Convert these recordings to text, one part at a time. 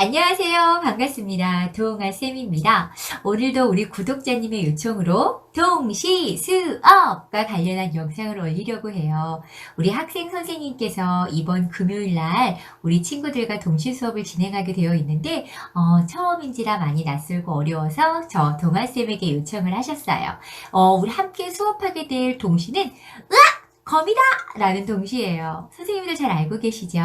안녕하세요. 반갑습니다. 도홍아쌤입니다. 오늘도 우리 구독자님의 요청으로 동시 수업과 관련한 영상을 올리려고 해요. 우리 학생 선생님께서 이번 금요일 날 우리 친구들과 동시 수업을 진행하게 되어 있는데 어, 처음인지라 많이 낯설고 어려워서 저 동아쌤에게 요청을 하셨어요. 어, 우리 함께 수업하게 될 동시는 으악! 거미다! 라는 동시예요. 선생님들 잘 알고 계시죠?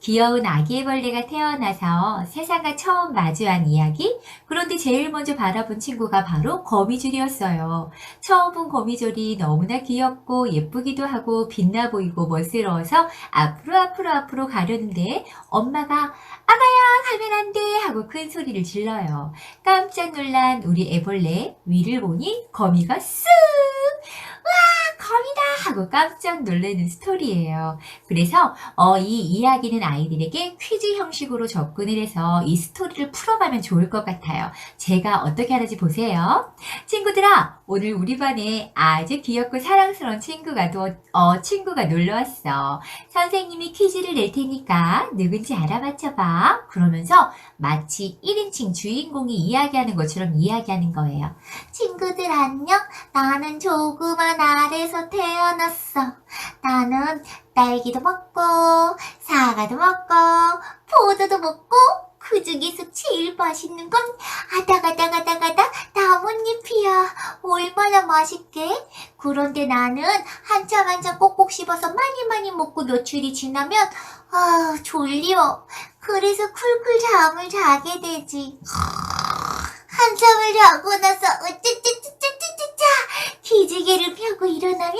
귀여운 아기애벌레가 태어나서 세상과 처음 마주한 이야기? 그런데 제일 먼저 바라본 친구가 바로 거미줄이었어요. 처음 본 거미줄이 너무나 귀엽고 예쁘기도 하고 빛나 보이고 멋스러워서 앞으로 앞으로 앞으로 가려는데 엄마가 아가야 가면 안 돼! 하고 큰 소리를 질러요. 깜짝 놀란 우리 애벌레 위를 보니 거미가 쓱! 하고 깜짝 놀라는 스토리예요. 그래서 어, 이 이야기는 아이들에게 퀴즈 형식으로 접근을 해서 이 스토리를 풀어가면 좋을 것 같아요. 제가 어떻게 하는지 보세요. 친구들아, 오늘 우리 반에 아주 귀엽고 사랑스러운 친구가 또, 어, 친구가 놀러 왔어. 선생님이 퀴즈를 낼 테니까 누군지 알아맞혀봐. 그러면서 마치 1인칭 주인공이 이야기하는 것처럼 이야기하는 거예요. 친구들 안녕. 나는 조그만 알에서 태어났어. 나는 딸기도 먹고, 사과도 먹고, 포도도 먹고, 그 중에서 제일 맛있는 건 아다가다가다가다 나뭇잎이야. 얼마나 맛있게? 그런데 나는 한참 한참 꼭꼭 씹어서 많이 많이 먹고 며칠이 지나면 아 졸려. 그래서 쿨쿨 잠을 자게 되지. 한참을 자고 나서 으짜짜짜짜짜짜 기지개를 펴고 일어나면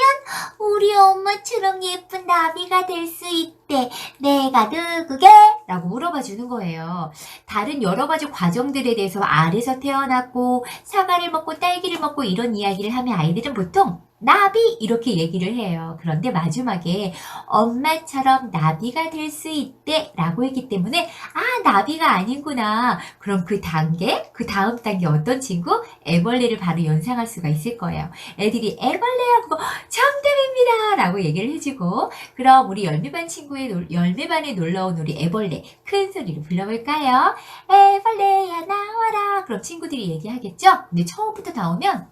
우리 엄마처럼 예쁜 나비가 될 수 있대. 내가 누구게? 라고 물어봐 주는 거예요. 다른 여러 가지 과정들에 대해서 알에서 태어났고 사과를 먹고 딸기를 먹고 이런 이야기를 하면 아이들은 보통 나비 이렇게 얘기를 해요. 그런데 마지막에 엄마처럼 나비가 될 수 있대 라고 했기 때문에 아 나비가 아니구나. 그럼 그 단계 그 다음 단계 어떤 친구 애벌레를 바로 연상할 수가 있을 거예요. 애들이 애벌레하고 정답입니다 라고 얘기를 해주고 그럼 우리 열매반 친구의 놀- 열매반에 놀러온 우리 애벌레 큰 소리로 불러볼까요? 애벌레야 나와라 그럼 친구들이 얘기하겠죠? 근데 처음부터 나오면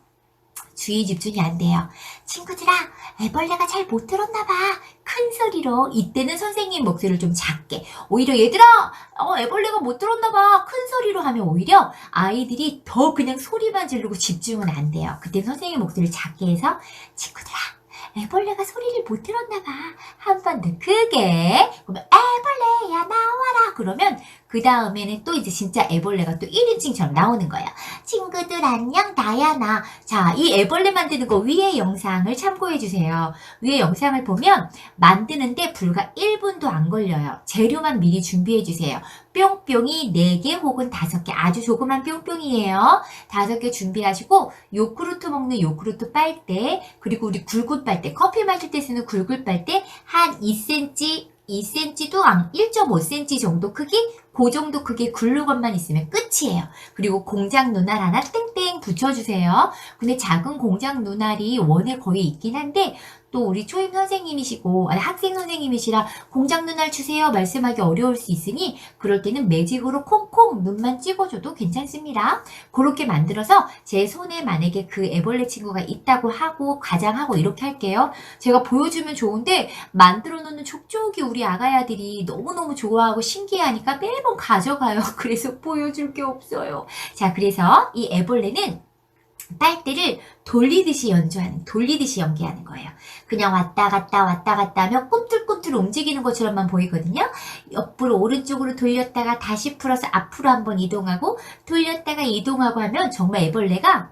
주의 집중이 안 돼요. 친구들아, 애벌레가 잘 못 들었나 봐. 큰 소리로 이때는 선생님 목소리를 좀 작게. 오히려 얘들아, 어, 애벌레가 못 들었나 봐. 큰 소리로 하면 오히려 아이들이 더 그냥 소리만 지르고 집중은 안 돼요. 그때 선생님 목소리를 작게 해서 친구들아, 애벌레가 소리를 못 들었나 봐. 한 번 더 크게. 그러면 애벌레야 나와라. 그러면 그 다음에는 또 이제 진짜 애벌레가 또 1인칭처럼 나오는 거예요. 친구들 안녕 나야 나. 자, 이 애벌레 만드는 거 위에 영상을 참고해 주세요. 위에 영상을 보면 만드는데 불과 1분도 안 걸려요. 재료만 미리 준비해 주세요. 뿅뿅이 4개 혹은 5개 아주 조그만 뿅뿅이에요. 5개 준비하시고 요구르트 먹는 요구르트 빨대 그리고 우리 굴굿 빨대 커피 마실 때 쓰는 굴굿 빨대 한 2cm 2cm도 안 1.5cm 정도 크기 그 정도 크기 글루건만 있으면 끝이에요. 그리고 공장 눈알 하나 땡땡 붙여주세요. 근데 작은 공장 눈알이 원에 거의 있긴 한데 또 우리 초임 선생님이시고 아니, 학생 선생님이시라 공장 눈알 주세요 말씀하기 어려울 수 있으니 그럴 때는 매직으로 콩콩 눈만 찍어줘도 괜찮습니다. 그렇게 만들어서 제 손에 만약에 그 애벌레 친구가 있다고 하고 가장하고 이렇게 할게요. 제가 보여주면 좋은데 만들어 놓는 촉촉이 우리 아가야들이 너무너무 좋아하고 신기하니까 매번 가져가요. 그래서 보여줄 게 없어요. 자, 그래서 이 애벌레는 빨대를 돌리듯이 연주하는, 돌리듯이 연기하는 거예요. 그냥 왔다 갔다 왔다 갔다 하면 꿈틀꿈틀 움직이는 것처럼만 보이거든요. 옆으로 오른쪽으로 돌렸다가 다시 풀어서 앞으로 한번 이동하고 돌렸다가 이동하고 하면 정말 애벌레가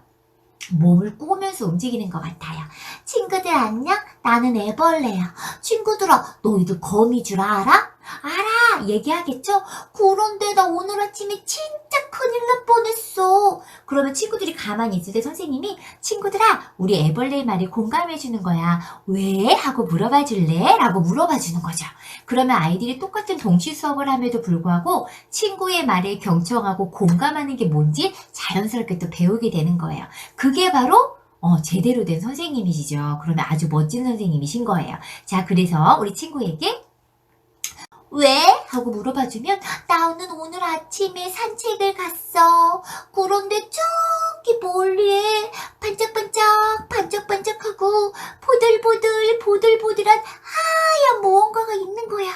몸을 꼬면서 움직이는 것 같아요. 친구들 안녕? 나는 애벌레야. 친구들아, 너희들 거미 줄 알아? 알아! 얘기하겠죠? 그런데 나 오늘 아침에 진짜 큰일 날 뻔했어. 그러면 친구들이 가만히 있을 때 선생님이 친구들아, 우리 애벌레의 말에 공감해 주는 거야. 왜? 하고 물어봐 줄래? 라고 물어봐 주는 거죠. 그러면 아이들이 똑같은 동시 수업을 함에도 불구하고 친구의 말에 경청하고 공감하는 게 뭔지 자연스럽게 또 배우게 되는 거예요. 그게 바로 어, 제대로 된 선생님이시죠. 그러면 아주 멋진 선생님이신 거예요. 자, 그래서 우리 친구에게 왜? 하고 물어봐주면 나는 오늘 아침에 산책을 갔어. 그런데 저기 멀리에 반짝반짝 반짝반짝하고 보들보들 보들보들한 하얀 무언가가 있는 거야.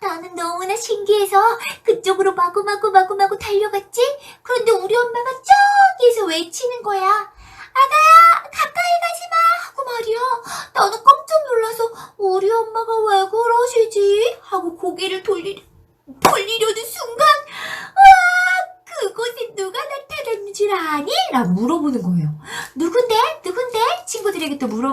나는 너무나 신기해서 그쪽으로 마구마구 마구마구 달려갔지. 그런데 우리 엄마가 저기에서 외치는 거야. 아가야 가까이 가지 마 하고 말이야. 나는 깜짝 놀라서 우리 엄마가 왜 그러시지? 하고 고개를 돌리, 돌리려는 순간, 와, 그곳에 누가 나타났는 줄 아니? 라고 물어보는 거예요. 누군데? 누군데?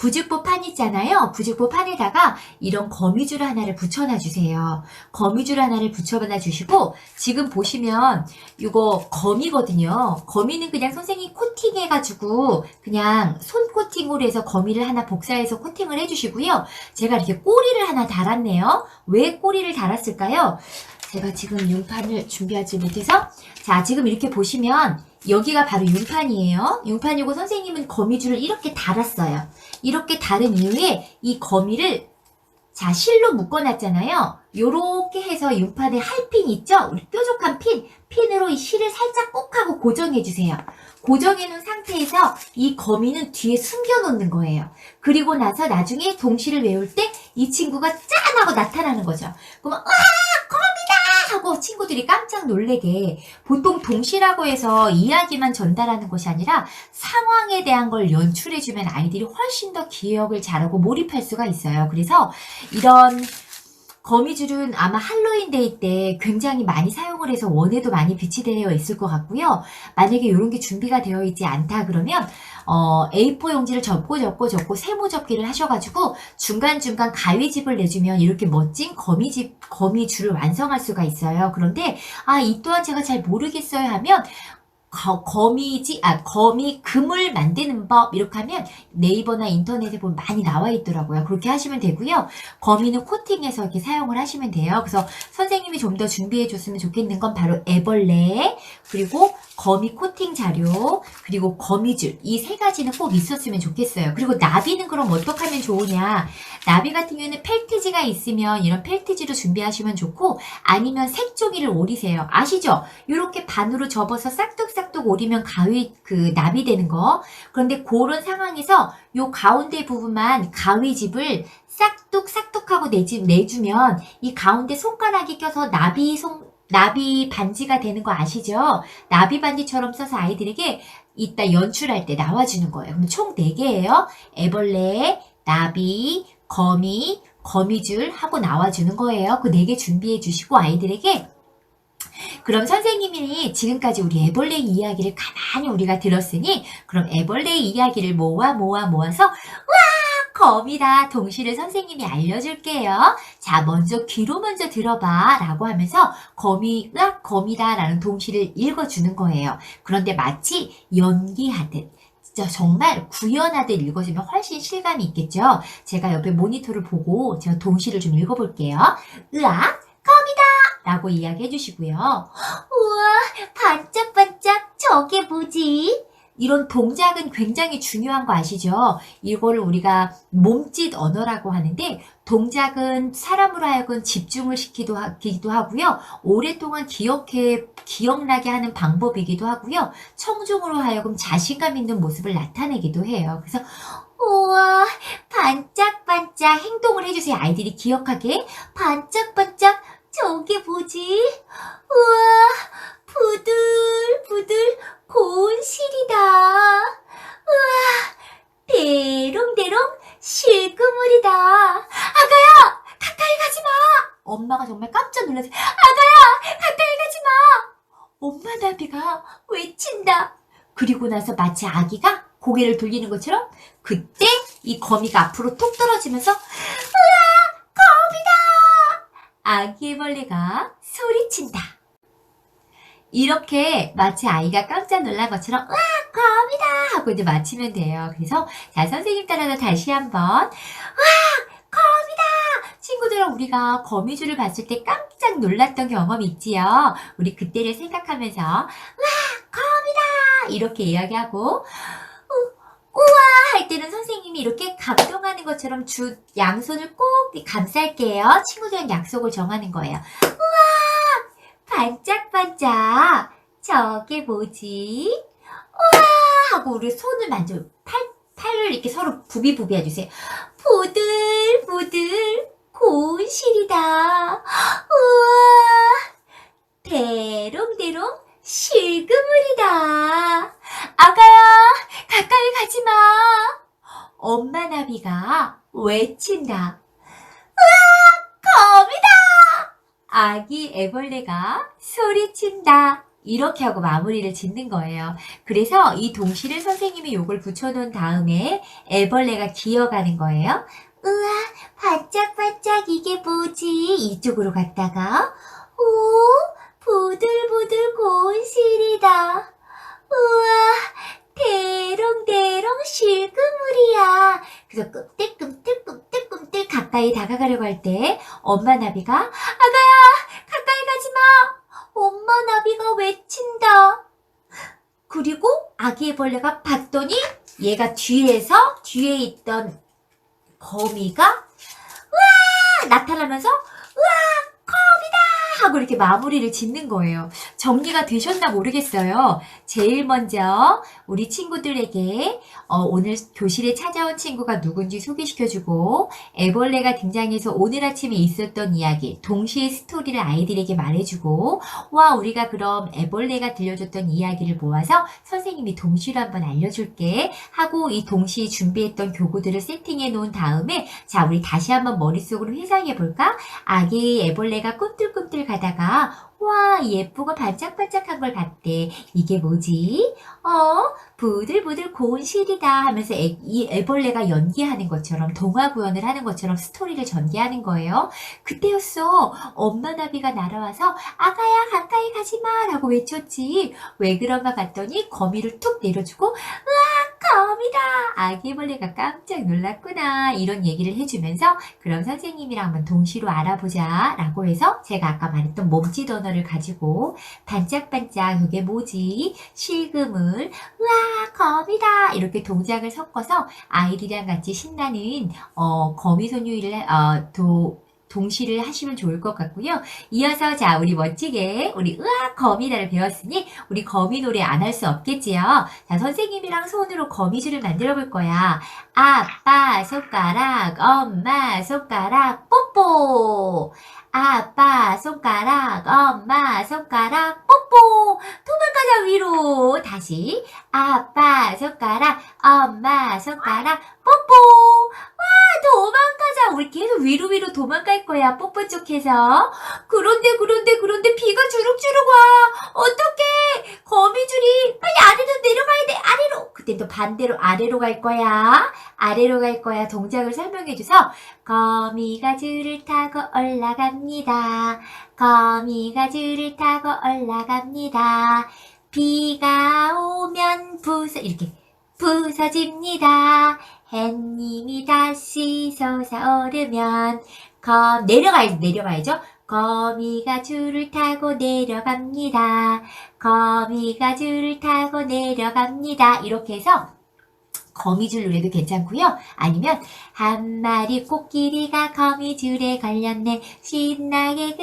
부직포 판 있잖아요. 부직포 판에다가 이런 거미줄 하나를 붙여놔 주세요. 거미줄 하나를 붙여놔 주시고 지금 보시면 이거 거미거든요. 거미는 그냥 선생님이 코팅해가지고 그냥 손 코팅으로 해서 거미를 하나 복사해서 코팅을 해주시고요. 제가 이렇게 꼬리를 하나 달았네요. 왜 꼬리를 달았을까요? 제가 지금 융판을 준비하지 못해서 자 지금 이렇게 보시면 여기가 바로 융판이에요. 융판이고 선생님은 거미줄을 이렇게 달았어요. 이렇게 다른 이후에 이 거미를 자 실로 묶어놨잖아요. 요렇게 해서 융판에 할핀 있죠? 우리 뾰족한 핀, 핀으로 이 실을 살짝 꼭 하고 고정해주세요. 고정해놓은 상태에서 이 거미는 뒤에 숨겨놓는 거예요. 그리고 나서 나중에 동시를 외울 때 이 친구가 짠 하고 나타나는 거죠. 그러면 와 거미다 하고 친구들이 깜짝 놀래게 보통 동시라고 해서 이야기만 전달하는 것이 아니라 상황에 대한 걸 연출해주면 아이들이 훨씬 더 기억을 잘하고 몰입할 수가 있어요. 그래서 이런 거미줄은 아마 할로윈데이 때 굉장히 많이 사용을 해서 원에도 많이 비치되어 있을 것 같고요. 만약에 이런 게 준비가 되어 있지 않다 그러면 어, A4 용지를 접고 접고 접고 세모 접기를 하셔가지고 중간중간 가위집을 내주면 이렇게 멋진 거미집, 거미줄을 완성할 수가 있어요. 그런데 아, 이 또한 제가 잘 모르겠어요 하면 거, 거미지, 아, 거미 금을 만드는 법, 이렇게 하면 네이버나 인터넷에 보면 많이 나와 있더라고요. 그렇게 하시면 되고요. 거미는 코팅해서 이렇게 사용을 하시면 돼요. 그래서 선생님이 좀 더 준비해 줬으면 좋겠는 건 바로 애벌레, 그리고 거미 코팅 자료, 그리고 거미줄. 이 세 가지는 꼭 있었으면 좋겠어요. 그리고 나비는 그럼 어떻게 하면 좋으냐. 나비 같은 경우에는 펠트지가 있으면 이런 펠트지로 준비하시면 좋고, 아니면 색종이를 오리세요. 아시죠? 이렇게 반으로 접어서 싹둑싹둑 오리면 가위, 그, 나비 되는 거. 그런데 그런 상황에서 요 가운데 부분만 가위집을 싹둑싹둑하고 내주, 내주면 이 가운데 손가락이 껴서 나비 손, 나비 반지가 되는 거 아시죠? 나비 반지처럼 써서 아이들에게 이따 연출할 때 나와주는 거예요. 그럼 총 4개예요. 애벌레, 나비, 거미, 거미줄 하고 나와주는 거예요. 그 4개 준비해 주시고 아이들에게 그럼 선생님이 지금까지 우리 애벌레 이야기를 가만히 우리가 들었으니 그럼 애벌레 이야기를 모아 모아 모아서 와 거미다 동시를 선생님이 알려줄게요. 자 먼저 귀로 먼저 들어봐 라고 하면서 거미가 거미다 라는 동시를 읽어주는 거예요. 그런데 마치 연기하듯 진짜 정말 구현하듯 읽어주면 훨씬 실감이 있겠죠. 제가 옆에 모니터를 보고 제가 동시를 좀 읽어볼게요. 으악 거미다 라고 이야기해 주시고요. 우와, 반짝반짝 저게 뭐지? 이런 동작은 굉장히 중요한 거 아시죠? 이거를 우리가 몸짓 언어라고 하는데 동작은 사람으로 하여금 집중을 시키기도 하기도 하고요. 오랫동안 기억해 기억나게 하는 방법이기도 하고요. 청중으로 하여금 자신감 있는 모습을 나타내기도 해요. 그래서 우와, 반짝반짝 행동을 해주세요. 아이들이 기억하게 반짝반짝 저게 뭐지? 우와, 부들부들 고운 실이다. 우와, 대롱대롱 실그물이다. 아가야, 가까이 가지 마. 엄마가 정말 깜짝 놀라서 아가야, 가까이 가지 마. 엄마 나비가 외친다. 그리고 나서 마치 아기가 고개를 돌리는 것처럼 그때 이 거미가 앞으로 톡 떨어지면서 으아, 거미다. 아기 애벌레가 소리친다. 이렇게 마치 아이가 깜짝 놀란 것처럼 와 거미다 하고 이제 맞히면 돼요. 그래서 자 선생님 따라서 다시 한번 와 거미다 친구들아 우리가 거미줄을 봤을 때 깜짝 놀랐던 경험 있지요. 우리 그때를 생각하면서 와 거미다 이렇게 이야기하고 우, 우와 할 때는 선생님이 이렇게 감동하는 것처럼 주 양손을 꼭 감쌀게요. 친구들이랑 약속을 정하는 거예요. 반짝반짝. 저게 뭐지? 우와! 하고 우리 손을 만져, 팔, 팔을 이렇게 서로 부비부비 해주세요. 보들보들, 고운 실이다. 우와! 대롱대롱, 실그물이다. 아가야, 가까이 가지 마. 엄마 나비가 외친다. 우와! 거미다! 아기 애벌레가 소리친다. 이렇게 하고 마무리를 짓는 거예요. 그래서 이 동시를 선생님이 요걸 붙여놓은 다음에 애벌레가 기어가는 거예요. 우와, 반짝반짝 이게 뭐지? 이쪽으로 갔다가, 오, 보들보들 고운 실이다. 우와, 대롱대롱 실그물이야. 그래서 끔뜰끔뜰끔뜰끔뜰 가까이 다가가려고 할 때 엄마 나비가 아가야 가까이 가지 마. 엄마 나비가 외친다. 그리고 아기 애벌레가 봤더니 얘가 뒤에서 뒤에 있던 거미가 와! 나타나면서 와! 거미다 하고 이렇게 마무리를 짓는 거예요. 정리가 되셨나 모르겠어요. 제일 먼저 우리 친구들에게 어, 오늘 교실에 찾아온 친구가 누군지 소개시켜주고 애벌레가 등장해서 오늘 아침에 있었던 이야기, 동시에 스토리를 아이들에게 말해주고 와 우리가 그럼 애벌레가 들려줬던 이야기를 모아서 선생님이 동시로 한번 알려줄게 하고 이 동시에 준비했던 교구들을 세팅해 놓은 다음에 자 우리 다시 한번 머릿속으로 회상해 볼까? 아기 애벌레가 꿈틀꿈틀 가다가 와 예쁘고 반짝반짝한 걸 봤대. 이게 뭐지? 어 부들부들 고운 실이다 하면서 애, 이 애벌레가 연기하는 것처럼 동화 구현을 하는 것처럼 스토리를 전개하는 거예요. 그때였어. 엄마 나비가 날아와서 아가야 가까이 가지 마 라고 외쳤지. 왜 그런가 봤더니 거미를 툭 내려주고 으아 거미다. 아기 애벌레가 깜짝 놀랐구나. 이런 얘기를 해주면서 그럼 선생님이랑 한번 동시로 알아보자 라고 해서 제가 아까 말했던 몸짓 언어 를 가지고 반짝반짝 이게 뭐지? 실금을 우와 거미다 이렇게 동작을 섞어서 아이들이랑 같이 신나는 어, 거미 소유를 어, 도 동시를 하시면 좋을 것 같고요. 이어서 자 우리 멋지게 우리 으악 거미다를 배웠으니 우리 거미 노래 안 할 수 없겠지요. 자 선생님이랑 손으로 거미줄을 만들어 볼 거야. 아빠 손가락, 엄마 손가락, 뽀뽀. 아빠 손가락, 엄마 손가락, 뽀뽀. 도망가자 위로. 다시 아빠 손가락, 엄마 손가락, 뽀뽀. 와 도망가자. 우리 계속 위로 위로 도망갈 거야. 뽀뽀 쪽해서. 그런데 그런데 그런데 비가 주룩주룩 와. 어떡해. 거미줄이 빨리 아래로 내려가야 돼. 아래로. 그땐 또 반대로 아래로 갈 거야. 아래로 갈 거야. 동작을 설명해줘서 거미가 줄을 타고 올라갑니다. 거미가 줄을 타고 올라갑니다. 비가 오면 부서 이렇게 부서집니다. 햇님이 다시 솟아오르면 검 내려가야죠. 내려가야죠. 거미가 줄을 타고 내려갑니다. 거미가 줄을 타고 내려갑니다. 이렇게 해서 거미줄 노래도 괜찮고요. 아니면 한 마리 코끼리가 거미줄에 걸렸네. 신나게 그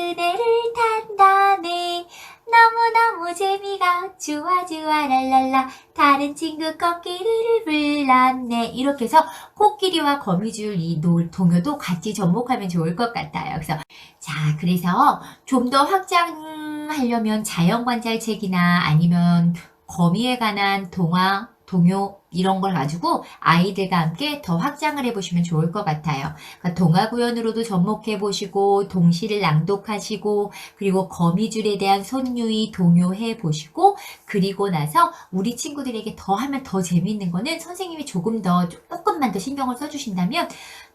너무너무 재미가 좋아 좋아 랄랄라 다른 친구 코끼리를 불렀네 이렇게 해서 코끼리와 거미줄 이 노- 동요도 같이 접목하면 좋을 것 같아요. 그래서 자 그래서 좀 더 확장하려면 자연관찰책이나 아니면 거미에 관한 동화 동요 이런 걸 가지고 아이들과 함께 더 확장을 해보시면 좋을 것 같아요. 그러니까 동화 구연으로도 접목해 보시고 동시를 낭독하시고 그리고 거미줄에 대한 손유의 동요해 보시고 그리고 나서 우리 친구들에게 더 하면 더 재미있는 거는 선생님이 조금 더 조금만 더 신경을 써주신다면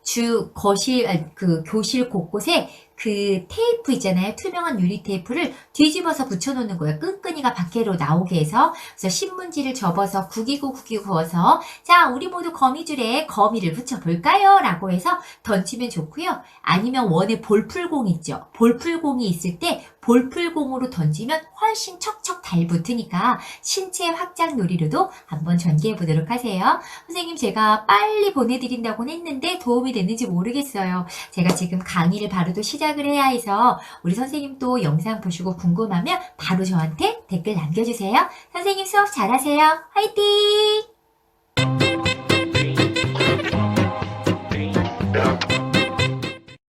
주 거실 아, 그 교실 곳곳에 그 테이프 있잖아요. 투명한 유리 테이프를 뒤집어서 붙여놓는 거예요. 끈끈이가 밖으로 나오게 해서. 그래서 신문지를 접어서 구기고 구기고 구워서 자, 우리 모두 거미줄에 거미를 붙여볼까요? 라고 해서 던지면 좋고요. 아니면 원에 볼풀공 있죠. 볼풀공이 있을 때 볼풀공으로 던지면 훨씬 척척 달붙으니까 신체 확장 놀이로도 한번 전개해 보도록 하세요. 선생님 제가 빨리 보내드린다고는 했는데 도움이 됐는지 모르겠어요. 제가 지금 강의를 바로도 시작을 해야 해서 우리 선생님 또 영상 보시고 궁금하면 바로 저한테 댓글 남겨주세요. 선생님 수업 잘하세요. 화이팅!